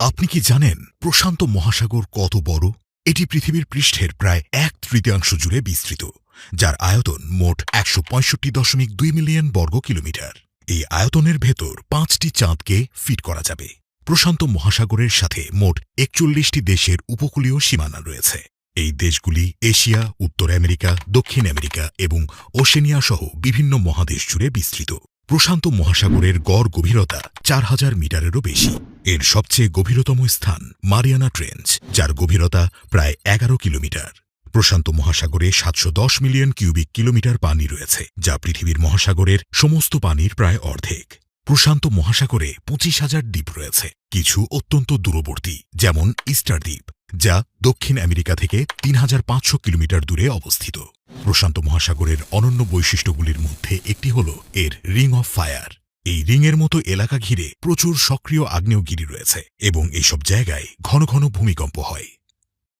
আপনি কি জানেন প্রশান্ত মহাসাগর কত বড়? এটি পৃথিবীর পৃষ্ঠের প্রায় এক তৃতীয়াংশ জুড়ে বিস্তৃত, যার আয়তন মোট একশো পঁয়ষট্টি দশমিক দুই মিলিয়ন বর্গ কিলোমিটার। এই আয়তনের ভেতর পাঁচটি চাঁদকে ফিট করা যাবে। প্রশান্ত মহাসাগরের সাথে মোট একচল্লিশটি দেশের উপকূলীয় সীমানা রয়েছে। এই দেশগুলি এশিয়া, উত্তর আমেরিকা, দক্ষিণ আমেরিকা এবং ওশেনিয়া সহ বিভিন্ন মহাদেশ জুড়ে বিস্তৃত। প্রশান্ত মহাসাগরের গড় গভীরতা চার হাজার মিটারেরও বেশি। এর সবচেয়ে গভীরতম স্থান মারিয়ানা ট্রেঞ্চ যার গভীরতা প্রায় এগারো কিলোমিটার। প্রশান্ত মহাসাগরে সাতশো দশ মিলিয়ন কিউবিক কিলোমিটার পানি রয়েছে, যা পৃথিবীর মহাসাগরের সমস্ত পানির প্রায় অর্ধেক। প্রশান্ত মহাসাগরে পঁচিশ হাজার দ্বীপ রয়েছে, কিছু অত্যন্ত দূরবর্তী, যেমন ইস্টার দ্বীপ যা দক্ষিণ আমেরিকা থেকে তিন হাজার পাঁচশো কিলোমিটার দূরে অবস্থিত। প্রশান্ত মহাসাগরের অনন্য বৈশিষ্ট্যগুলির মধ্যে একটি হল এর রিং অফ ফায়ার। এই রিংয়ের মতো এলাকা ঘিরে প্রচুর সক্রিয় আগ্নেয়গিরি রয়েছে এবং এইসব জায়গায় ঘন ঘন ভূমিকম্প হয়।